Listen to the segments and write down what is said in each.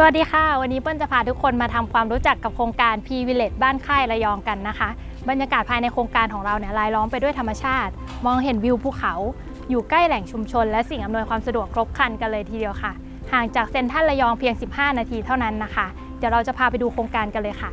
สวัสดีค่ะ วันนี้เปิ้ลจะพาทุกคนมาทำความรู้จักกับโครงการ P Village บ้านค่ายระยองกันนะคะ บรรยากาศภายในโครงการของเราเนี่ยรายล้อมไปด้วยธรรมชาติ มองเห็นวิวภูเขา อยู่ใกล้แหล่งชุมชน และสิ่งอำนวยความสะดวกครบครันกันเลยทีเดียวค่ะ ห่างจากเซ็นทรัลระยองเพียง 15 นาทีเท่านั้นนะคะ เดี๋ยวเราจะพาไปดูโครงการกันเลยค่ะ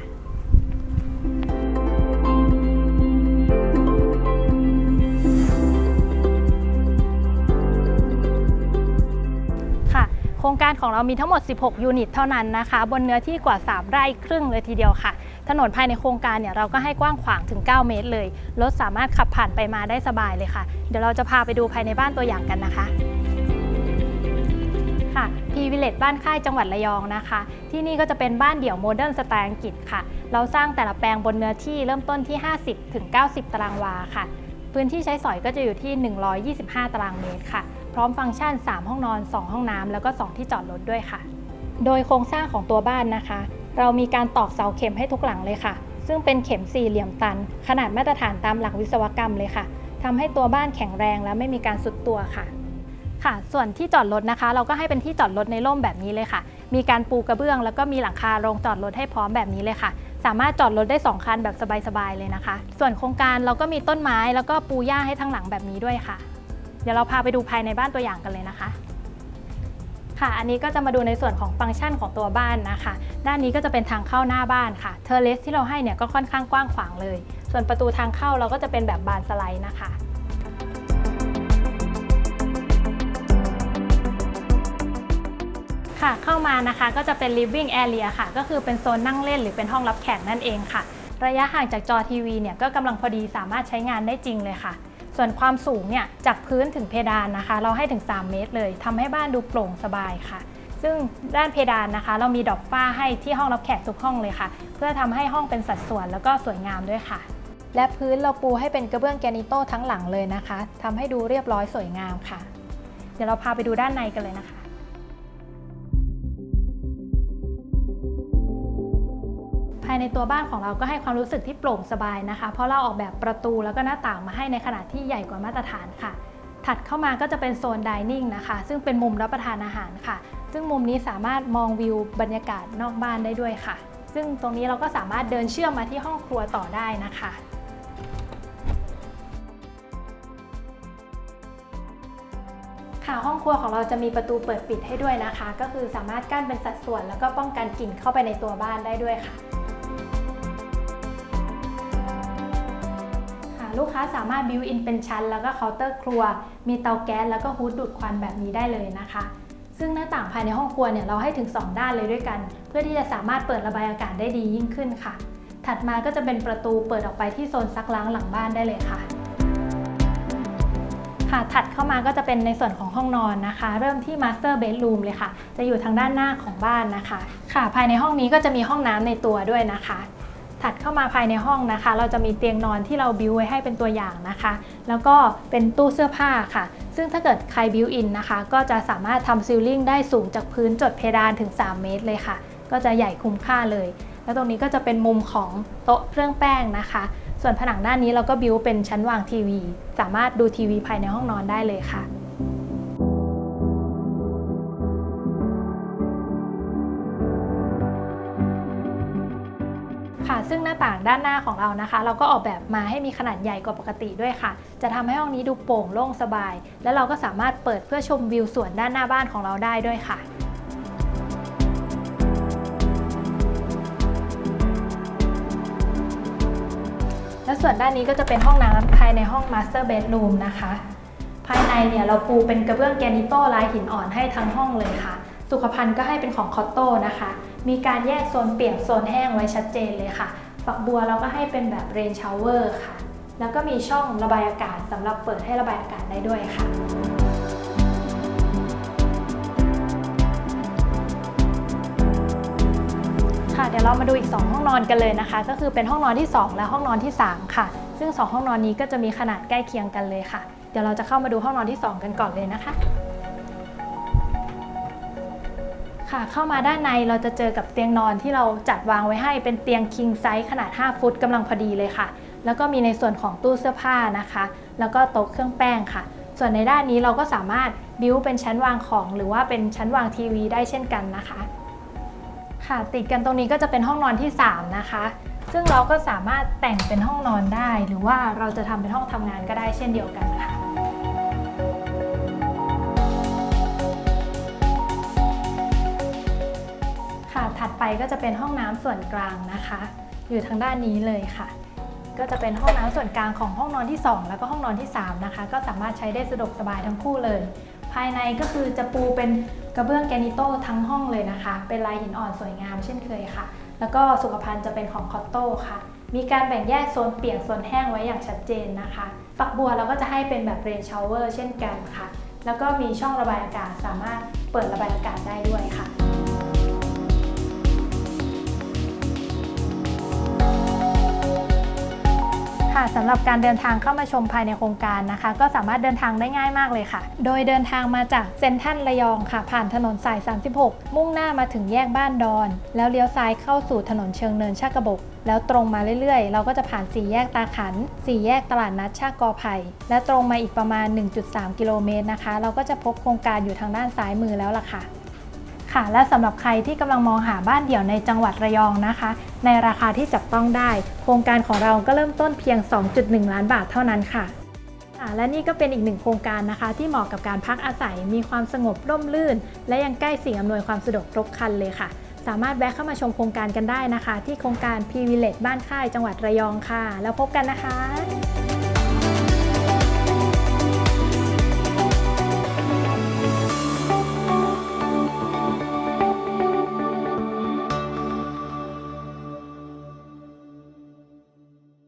รงการของเรามีทั้งหมด 16 ยูนิต เท่านั้นนะคะ บนเนื้อที่กว่า 3 ไร่ครึ่งเลยทีเดียวค่ะ ถนนภายในโครงการเนี่ยเราก็ให้กว้างขวางถึง 9 เมตรเลย รถสามารถขับผ่านไปมาได้สบายเลยค่ะ เดี๋ยวเราจะพาไปดูภายในบ้านตัวอย่างกันนะคะค่ะพีวิเลตบ้านค่ายจังหวัดระยองนะคะ ที่นี่ก็จะเป็นบ้านเดี่ยวโมเดิร์นสไตล์อังกฤษค่ะ เราสร้างแต่ละแปลงบนเนื้อที่เริ่มต้นที่ 50ถึง90 ตารางวาค่ะ พื้นที่ใช้สอยก็จะอยู่ที่ 125 ตารางเมตรค่ะ พร้อมฟังก์ชัน 3 ห้องนอน 2 ห้องน้ำแล้วก็ 2 ที่จอดรถด้วยค่ะ โดยโครงสร้างของตัวบ้านนะคะ เรามีการตอกเสาเข็มให้ทุกหลังเลยค่ะ ซึ่งเป็นเข็มสี่เหลี่ยมตัน ขนาดมาตรฐานตามหลักวิศวกรรมเลยค่ะทำให้ตัวบ้านแข็งแรงและไม่มีการสุดตัวค่ะค่ะ ส่วนที่จอดรถนะคะ เราก็ให้เป็นที่จอดรถในร่มแบบนี้เลยค่ะ มีการปูกระเบื้อง แล้วก็มีหลังคาโรงจอดรถให้พร้อมแบบนี้เลยค่ะ สามารถจอดรถได้ 2 คันแบบสบายๆเลยนะคะ ส่วนโครงการเราก็มีต้นไม้แล้วก็ปูหญ้าให้ทั้งหลังแบบนี้ด้วยค่ะ เดี๋ยวเราพาไปดูภายในบ้านตัวอย่างกันเลยนะคะ ค่ะ อันนี้ก็จะมาดูในส่วนของฟังก์ชันของตัวบ้านนะคะ ด้านนี้ก็จะเป็นทางเข้าหน้าบ้านค่ะ เทอร์เลสที่เราให้เนี่ยก็ค่อนข้างกว้างขวางเลย ส่วนประตูทางเข้าเราก็จะเป็นแบบบานสไลด์นะคะค่ะเข้ามานะคะก็จะเป็น living area ค่ะ ก็คือเป็นโซนนั่งเล่นหรือเป็นห้องรับแขกนั่นเองค่ะ ระยะห่างจากจอทีวีเนี่ยก็กำลังพอดีสามารถใช้งานได้จริงเลยค่ะ ส่วนความสูงเนี่ยจากพื้นถึงเพดานนะคะ เราให้ถึง 3 เมตรเลยทำให้บ้านดูโปร่งสบายค่ะ ซึ่งด้านเพดานนะคะ เรามีดอกฝ้าให้ที่ห้องรับแขกทุกห้องเลยค่ะ เพื่อทำให้ห้องเป็นสัดส่วนแล้วก็สวยงามด้วยค่ะ และพื้นเราปูให้เป็นกระเบื้องแกรนิโต้ทั้งหลังเลยนะคะทำให้ดูเรียบร้อยสวยงามค่ะ เดี๋ยวเราพาไปดูด้านในกันเลยนะคะายในตัวบ้านของเราก็ให้ความรู้สึกที่โปร่งสบายนะคะ เพราะเราออกแบบประตูแล้วก็หน้าต่างมาให้ในขนาดที่ใหญ่กว่ามาตรฐานค่ะ ถัดเข้ามาก็จะเป็นโซนดิเนิ่งนะคะ ซึ่งเป็นมุมรับประทานอาหารค่ะ ซึ่งมุมนี้สามารถมองวิวบรรยากาศนอกบ้านได้ด้วยค่ะ ซึ่งตรงนี้เราก็สามารถเดินเชื่อมมาที่ห้องครัวต่อได้นะคะค่ะห้องครัวของเราจะมีประตูเปิดปิดให้ด้วยนะคะ ก็คือสามารถกั้นเป็นสัดส่วน แล้วก็ป้องกันกลิ่นเข้าไปในตัวบ้านได้ด้วยค่ะค่ะ ลูกค้าสามารถบิวอินเป็นชั้น แล้วก็เคาน์เตอร์ครัว มีเตาแก๊สแล้วก็ฮูดดูดควันแบบนี้ได้เลยนะคะ ซึ่งหน้าต่างภายในห้องครัวเนี่ยเราให้ถึง 2 ด้านเลยด้วยกัน เพื่อที่จะสามารถเปิดระบายอากาศได้ดียิ่งขึ้นค่ะ ถัดมาก็จะเป็นประตูเปิดออกไปที่โซนซักล้างหลังบ้านได้เลยค่ะค่ะถัดเข้ามาก็จะเป็นในส่วนของห้องนอนนะคะ เริ่มที่ Master Bedroom เลยค่ะ จะอยู่ทางด้านหน้าของบ้านนะคะ ค่ะ ภายในห้องนี้ก็จะมีห้องน้ำในตัวด้วยนะคะ ถัดเข้ามาภายในห้องนะคะ เราจะมีเตียงนอนที่เราบิวไว้ให้เป็นตัวอย่างนะคะ แล้วก็เป็นตู้เสื้อผ้าค่ะ ซึ่งถ้าเกิดใครบิวอินนะคะ ก็จะสามารถทำซิลลิ่งได้สูงจากพื้นจดเพดานถึง 3 เมตรเลยค่ะ ก็จะใหญ่คุ้มค่าเลย แล้วตรงนี้ก็จะเป็นมุมของโต๊ะเครื่องแป้งนะคะ ส่วนผนังด้านนี้เราก็บิวเป็นชั้นวางทีวี สามารถดูทีวีภายในห้องนอนได้เลยค่ะ ซึ่งหน้าต่างด้านหน้าของเรานะคะ เราก็ออกแบบมาให้มีขนาดใหญ่กว่าปกติด้วยค่ะ จะทำให้ห้องนี้ดูโปร่งโล่งสบาย และเราก็สามารถเปิดเพื่อชมวิวสวนด้านหน้าบ้านของเราได้ด้วยค่ะและส่วนด้านนี้ก็จะเป็นห้องน้ำภายในห้อง Master Bedroom นะคะ ภายในเนี่ยเราปูเป็นกระเบื้องแกนิโต้ลายหินอ่อนให้ทั้งห้องเลยค่ะ สุขภัณฑ์ก็ให้เป็นของคอตโต้นะคะ มีการแยกโซนเปียกโซนแห้งไว้ชัดเจนเลยค่ะ ฝักบัวเราก็ให้เป็นแบบเรนชาวเวอร์ค่ะ แล้วก็มีช่องระบายอากาศสำหรับเปิดให้ระบายอากาศได้ด้วยค่ะค่ะเดี๋ยวเรามาดูอีก 2 ห้องนอนกันเลยนะคะ ก็คือเป็นห้องนอนที่ 2 และห้องนอนที่ 3 ค่ะ ซึ่ง 2 ห้องนอนนี้ก็จะมีขนาดใกล้เคียงกันเลยค่ะ เดี๋ยวเราจะเข้ามาดูห้องนอนที่ 2 กันก่อนเลยนะคะ ค่ะ เข้ามาด้านในเราจะเจอกับเตียงนอนที่เราจัดวางไว้ให้เป็นเตียง king size ขนาด 5 ฟุตกำลังพอดีเลยค่ะ แล้วก็มีในส่วนของตู้เสื้อผ้านะคะ แล้วก็โต๊ะเครื่องแป้งค่ะ ส่วนในด้านนี้เราก็สามารถบิวเป็นชั้นวางของ หรือว่าเป็นชั้นวางทีวีได้เช่นกันนะคะ ค่ะติดกันตรงนี้ก็จะเป็นห้องนอนที่ 3 นะคะ ซึ่งเราก็สามารถแต่งเป็นห้องนอนได้ หรือว่าเราจะทำเป็นห้องทำงานก็ได้เช่นเดียวกันค่ะ ก็จะเป็นห้องน้ำส่วนกลางนะคะ อยู่ทางด้านนี้เลยค่ะ ก็จะเป็นห้องน้ำส่วนกลางของห้องนอนที่ 2 แล้วก็ห้องนอนที่ 3 นะคะ ก็สามารถใช้ได้สะดวกสบายทั้งคู่เลย ภายในก็คือจะปูเป็นกระเบื้องแกนิโต้ทั้งห้องเลยนะคะ เป็นลายหินอ่อนสวยงามเช่นเคยค่ะ แล้วก็สุขภัณฑ์จะเป็นของคอตโต้ค่ะ มีการแบ่งแยกโซนเปียกโซนแห้งไว้อย่างชัดเจนนะคะ ฝักบัวเราก็จะให้เป็นแบบเรนชาวเวอร์เช่นกันค่ะ แล้วก็มีช่องระบายอากาศสามารถเปิดระบายอากาศได้ด้วยค่ะ ค่ะสำหรับการเดินทางเข้ามาชมภายในโครงการนะคะ ก็สามารถเดินทางได้ง่ายมากเลยค่ะ โดยเดินทางมาจากเซ็นทรัลระยองค่ะ ผ่านถนนสาย 36 มุ่งหน้ามาถึงแยกบ้านดอน แล้วเลี้ยวซ้ายเข้าสู่ถนนเชิงเนินชากระบก แล้วตรงมาเรื่อยๆ เราก็จะผ่านสี่แยกตาขันสี่แยกตลาดนัดชากอไผ่และตรงมาอีกประมาณ 1.3 กิโลเมตรนะคะ เราก็จะพบโครงการอยู่ทางด้านซ้ายมือแล้วล่ะค่ะ ค่ะ และสำหรับใครที่กำลังมองหาบ้านเดี่ยวในจังหวัดระยองนะคะ ในราคาที่จับต้องได้ โครงการของเราก็เริ่มต้นเพียง 2.1 ล้านบาทเท่านั้นค่ะและนี่ก็เป็นอีกหนึ่งโครงการนะคะ ที่เหมาะกับการพักอาศัยมีความสงบร่มรื่น และยังใกล้สิ่งอำนวยความสะดวกครบครันเลยค่ะ สามารถแวะเข้ามาชมโครงการกันได้นะคะ ที่โครงการ p v i l l a g e บ้านค่ายจังหวัดระยองค่ะ แล้วพบกันนะคะ